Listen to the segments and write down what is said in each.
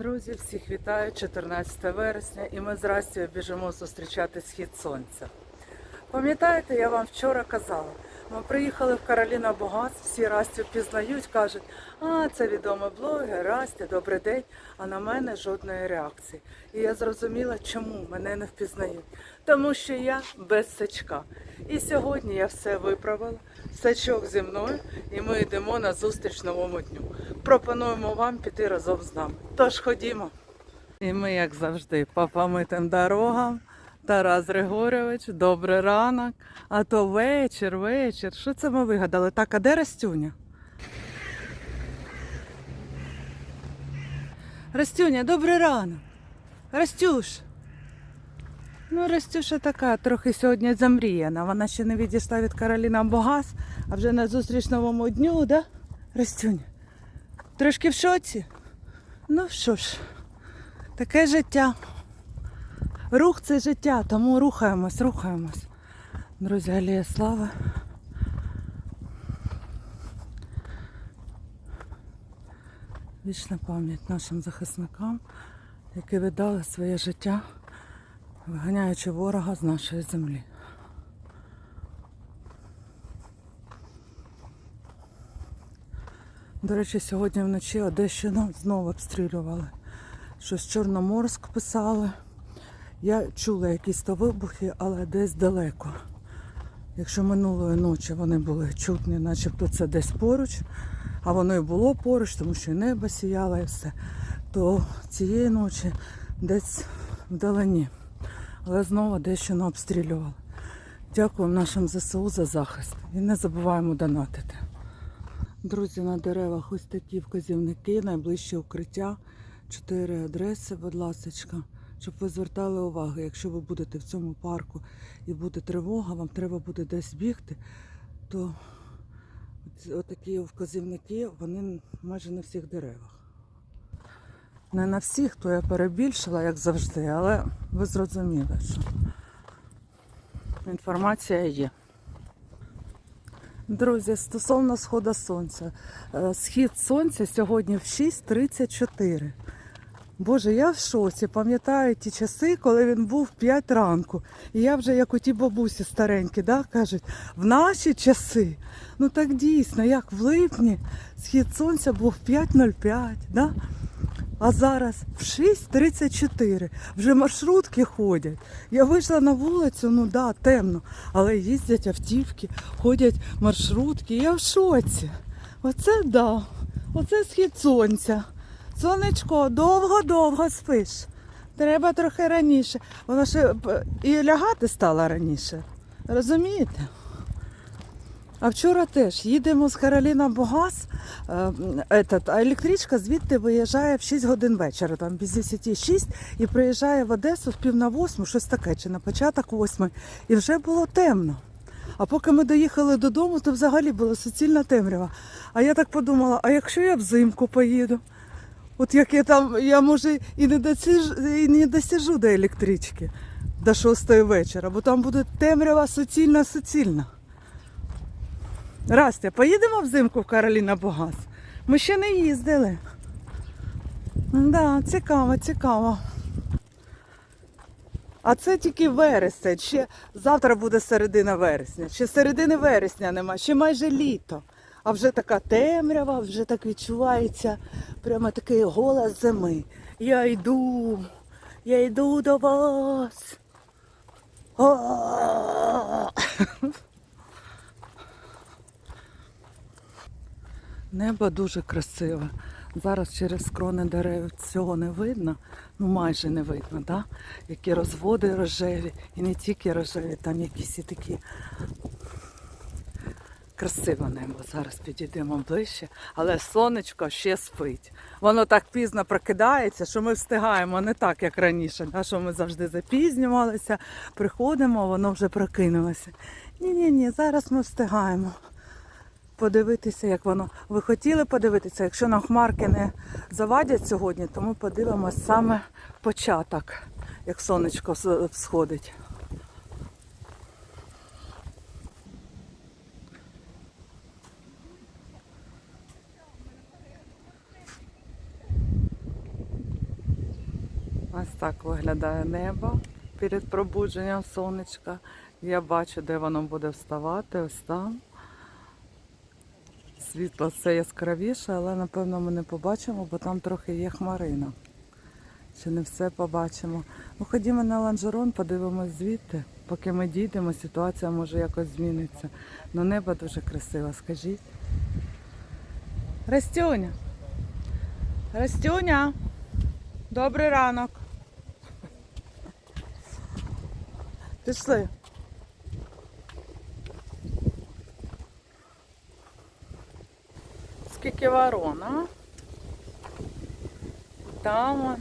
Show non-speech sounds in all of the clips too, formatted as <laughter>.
Друзі, всіх вітаю 14 вересня і ми з Растю біжимо зустрічати схід сонця. Пам'ятаєте, я вам вчора казала, ми приїхали в Кароліна Богас, всі Растю впізнають, кажуть, а це відомий блогер, Растя, добрий день, а на мене жодної реакції. І я зрозуміла, чому мене не впізнають. Тому що я без сачка. І сьогодні я все виправила, сачок зі мною, і ми йдемо на зустріч новому дню. Пропонуємо вам піти разом з нами. Тож ходімо. І ми, як завжди, по помитим дорогам. Тарас Григорович, добрий ранок. А то вечір, вечір. Що це ми вигадали? Так, а де Растюня? Растюня, добрий ранок. Растюш. Ну, Растюша така, трохи сьогодні замріяна. Вона ще не відійшла від Кароліна Богас, а вже на зустріч новому дню, да? Растюня? Трошки в шоці? Ну що ж, таке життя. Рух це життя, тому рухаємось, рухаємось. Друзі, Алія Слава. Вічна пам'ять нашим захисникам, які віддали своє життя, виганяючи ворога з нашої землі. До речі, сьогодні вночі Одещину знову обстрілювали. Щось Чорноморськ писали. Я чула якісь то вибухи, але десь далеко. Якщо минулої ночі вони були чутні, начебто це десь поруч, а воно і було поруч, тому що і небо сіяло і все, то цієї ночі десь вдалині. Але знову Одещину обстрілювали. Дякуємо нашим ЗСУ за захист. І не забуваємо донатити. Друзі, на деревах ось такі вказівники, найближче укриття, чотири адреси, будь ласка, щоб ви звертали увагу, якщо ви будете в цьому парку і буде тривога, вам треба буде десь бігти, то отакі вказівники, вони майже на всіх деревах. Не на всіх, то я перебільшила, як завжди, але ви зрозуміли, що інформація є. Друзі, стосовно сходу сонця. Е, Схід сонця сьогодні в 6.34. Боже, я в шоці. Пам'ятаю ті часи, коли він був в 5 ранку. І я вже як у ті бабусі старенькі, да, кажуть, в наші часи. Ну так дійсно, як в липні схід сонця був в 5.05, да? А зараз в 6.34. Вже маршрутки ходять. Я вийшла на вулицю, ну да, темно, але їздять автівки, ходять маршрутки. Я в шоці. Оце да. Оце схід сонця. Сонечко, довго-довго спиш. Треба трохи раніше. Воно ще і лягати стало раніше. Розумієте? А вчора теж їдемо з Кароліна Богас, е, а електричка звідти виїжджає в 6 годин вечора, там без 10 6, і приїжджає в Одесу в пів на восьму, щось таке, чи на початок восьми. І вже було темно. А поки ми доїхали додому, то взагалі була суцільна темрява. А я так подумала, а якщо я взимку поїду? От як я там, я може і не досіж, і не досіжу до електрички до 6 вечора, бо там буде темрява суцільна, суцільна. Растя, поїдемо взимку в Кароліна Богас? Ми ще не їздили. Да, цікаво, цікаво. А це тільки вересень. Ще завтра буде середина вересня. Ще середини вересня нема, ще майже літо. А вже така темрява, вже так відчувається прямо такий голос зими. Я йду, я йду до вас. Небо дуже красиве. Зараз через крони дерев цього не видно, ну майже не видно, да? які розводи рожеві, і не тільки рожеві, там якісь і такі красиве небо. Зараз підійдемо ближче, але сонечко ще спить. Воно так пізно прокидається, що ми встигаємо не так, як раніше, да? що ми завжди запізнювалися, приходимо, воно вже прокинулося. Ні-ні, ні, зараз ми встигаємо подивитися, як воно. Ви хотіли подивитися, якщо нам хмарки не завадять сьогодні, то ми подивимося саме початок, як сонечко сходить. Ось так виглядає небо перед пробудженням сонечка. Я бачу, де воно буде вставати, ось там. Світло все яскравіше, але напевно ми не побачимо, бо там трохи є хмарина. Ще не все побачимо. Ну, ходімо на ланжерон, подивимось звідти. Поки ми дійдемо, ситуація може якось зміниться. Ну небо дуже красиве, скажіть. Растюня. Растюня. Добрий ранок. Пішли. Скільки ворон, а? Там.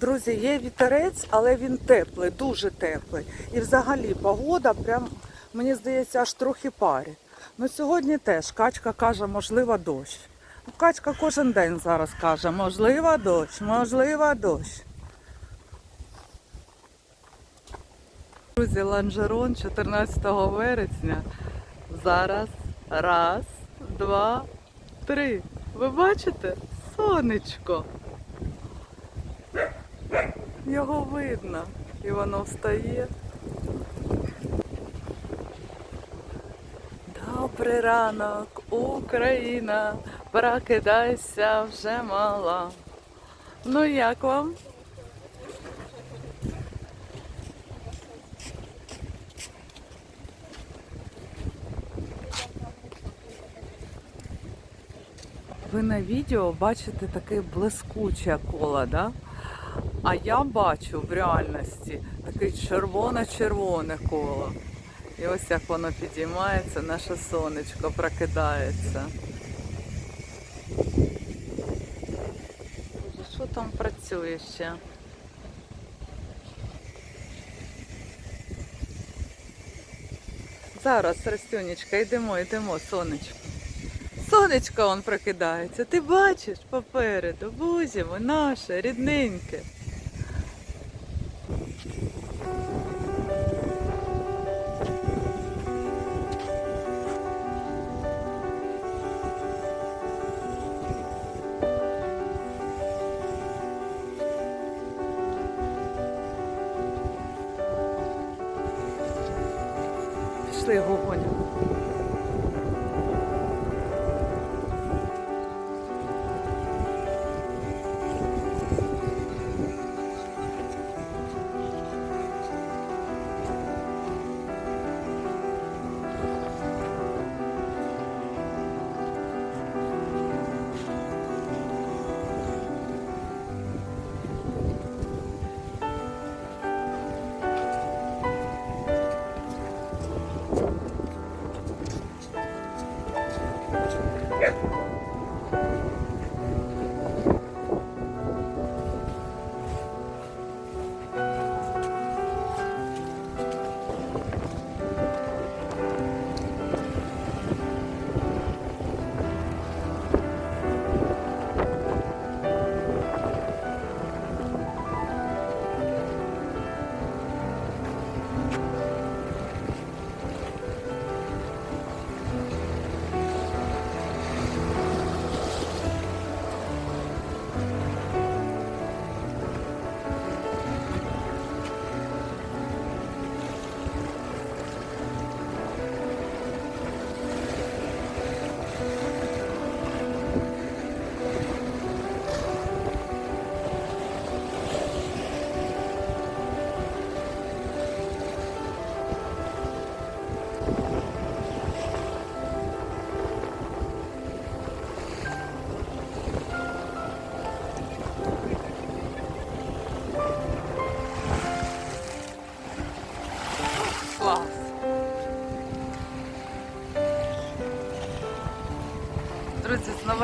Друзі, є вітерець, але він теплий, дуже теплий. І взагалі погода прям, мені здається, аж трохи парі. Ну сьогодні теж качка каже, можливо, дощ. Ну, Качка кожен день зараз каже, можливо, дощ, можливо, дощ. Друзі, ланжерон 14 вересня. Зараз раз, два, три. Ви бачите? Сонечко. Його видно. І воно встає. Добрий ранок, Україна, прокидайся вже мала. Ну як вам? Ви на відео бачите таке блискуче коло, да? А я бачу в реальності таке червоне-червоне коло. І ось як воно підіймається, наше сонечко прокидається. Що там працює ще? Зараз, Растюнечка, йдемо, йдемо, сонечко. Сонечко он прокидається. Ти бачиш попереду, бузімо, наше, рідненьке. Пішли його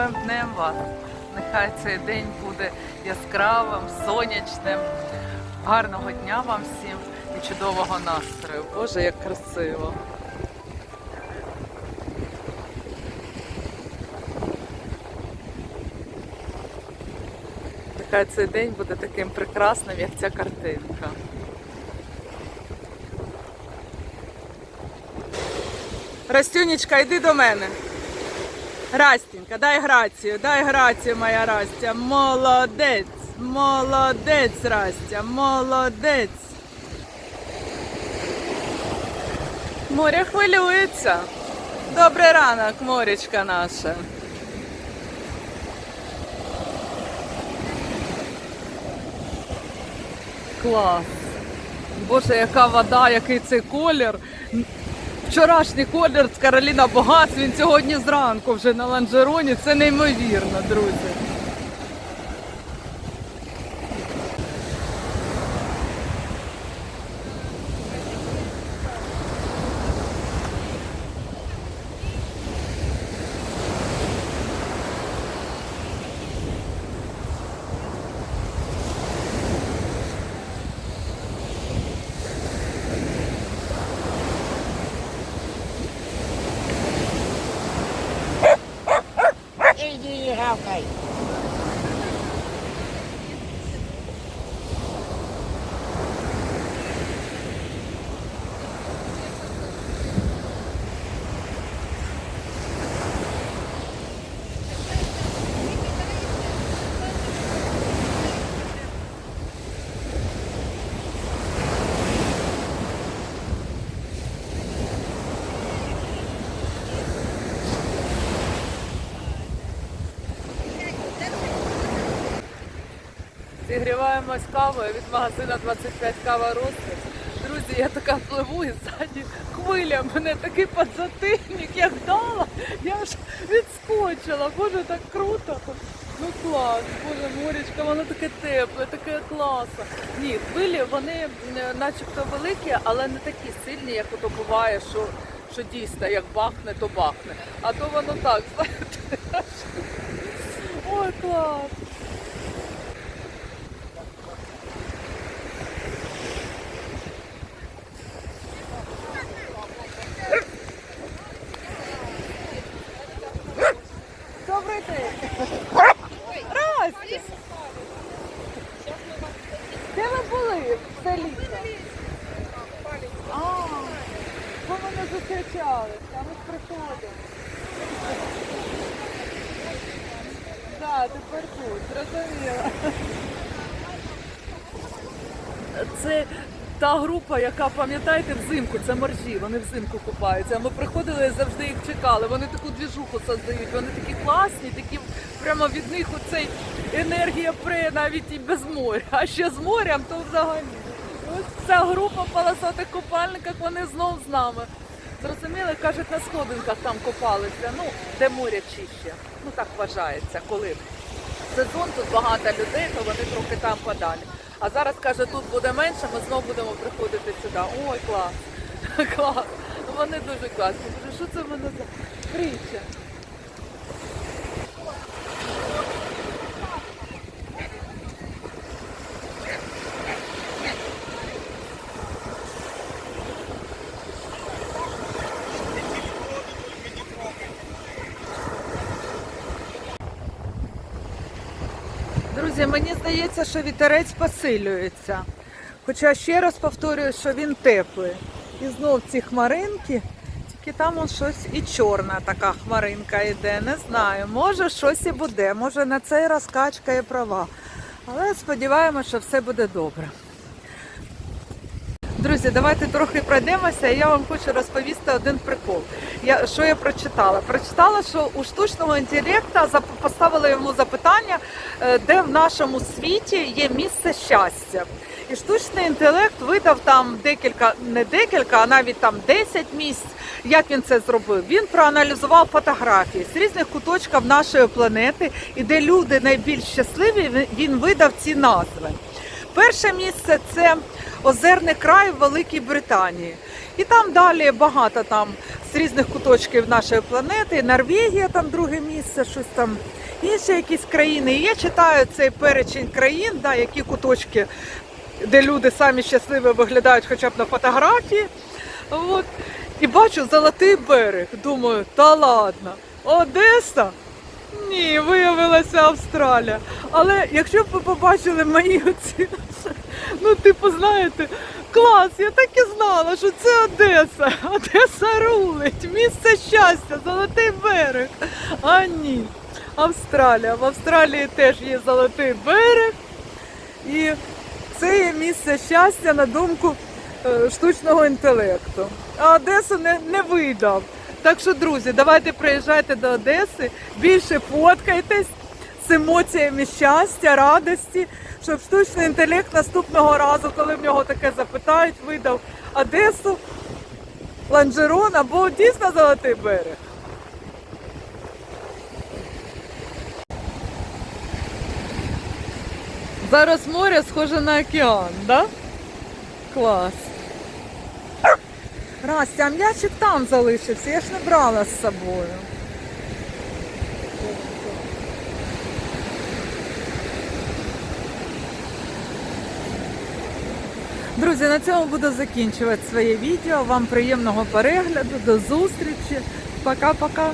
новим днем вас. Нехай цей день буде яскравим, сонячним. Гарного дня вам всім і чудового настрою. Боже, як красиво. Нехай цей день буде таким прекрасним, як ця картинка. Растюнечка, йди до мене. Растінька, дай грацію, дай грацію, моя Растя. Молодець. Молодець, Растя, молодець. Море хвилюється. Добрий ранок, морячка наша. Клас. Боже, яка вода, який цей колір. Вчорашній колір з Кароліна Богас, він сьогодні зранку вже на ланжероні. Це неймовірно, друзі. Boracay. Зігріваємось кавою від магазину 25 кава розпис. Друзі, я така пливу і ззаді хвиля, мене такий подзатильник, як дала, я аж відскочила. Боже, так круто. Ну клас, боже, морячка, воно таке тепле, таке класно. Ні, хвилі вони е, начебто великі, але не такі сильні, як ото буває, що, що дійсно як бахне, то бахне. А то воно так, <laughs> знаєте. Ой, клас. Добрий день. Здрасте. Де ви були все літо? А, ви мене зустрічали, а ми ж приходимо. Тепер тут, зрозуміла. Це та група, яка, пам'ятаєте, взимку, це моржі, вони взимку купаються. Ми приходили і завжди їх чекали. Вони таку двіжуху создають, вони такі класні, такі прямо від них оцей енергія пре навіть і без моря. А ще з морем, то взагалі. Ось ця група полосатих купальниках, вони знов з нами. Зрозуміли, кажуть, на сходинках там копалися, Ну, де море чище. Ну так вважається, коли сезон, тут багато людей, то вони трохи там подалі. А зараз каже, тут буде менше, ми знову будемо приходити сюди. Ой, клас! <laughs> Клас! Вони дуже класні. Що це в мене за притча? Друзі, мені здається, що вітерець посилюється. Хоча ще раз повторюю, що він теплий. І знов ці хмаринки, тільки там он щось і чорна така хмаринка йде. Не знаю, може щось і буде, може на цей раз качка і права. Але сподіваємося, що все буде добре. Друзі, давайте трохи пройдемося, і я вам хочу розповісти один прикол. Я, що я прочитала? Прочитала, що у штучного інтелекту поставили йому запитання, де в нашому світі є місце щастя. І штучний інтелект видав там декілька, не декілька, а навіть там 10 місць. Як він це зробив? Він проаналізував фотографії з різних куточків нашої планети, і де люди найбільш щасливі, він- він видав ці назви. Перше місце це озерний край в Великій Британії. І там далі багато там з різних куточків нашої планети. Норвегія там друге місце, щось там інші якісь країни. І я читаю цей перечень країн, да, які куточки, де люди самі щасливі виглядають хоча б на фотографії. От. І бачу золотий берег. Думаю, та ладно, Одеса. Ні, виявилася Австралія. Але якщо б ви побачили мої оці, ну, типу, знаєте, клас, я так і знала, що це Одеса. Одеса рулить, місце щастя, золотий берег. А ні. Австралія. В Австралії теж є золотий берег. І це є місце щастя на думку е, штучного інтелекту. А Одесу не, не видав. Так що, друзі, давайте приїжджайте до Одеси, більше фоткайтесь з емоціями щастя, радості, щоб штучний інтелект наступного разу, коли в нього таке запитають, видав Одесу, Ланжерон або дійсно Золотий берег. Зараз море схоже на океан, да? Клас. Растя, а м'ячик там залишився, я ж не брала з собою. Друзі, на цьому буду закінчувати своє відео. Вам приємного перегляду, до зустрічі. Пока-пока.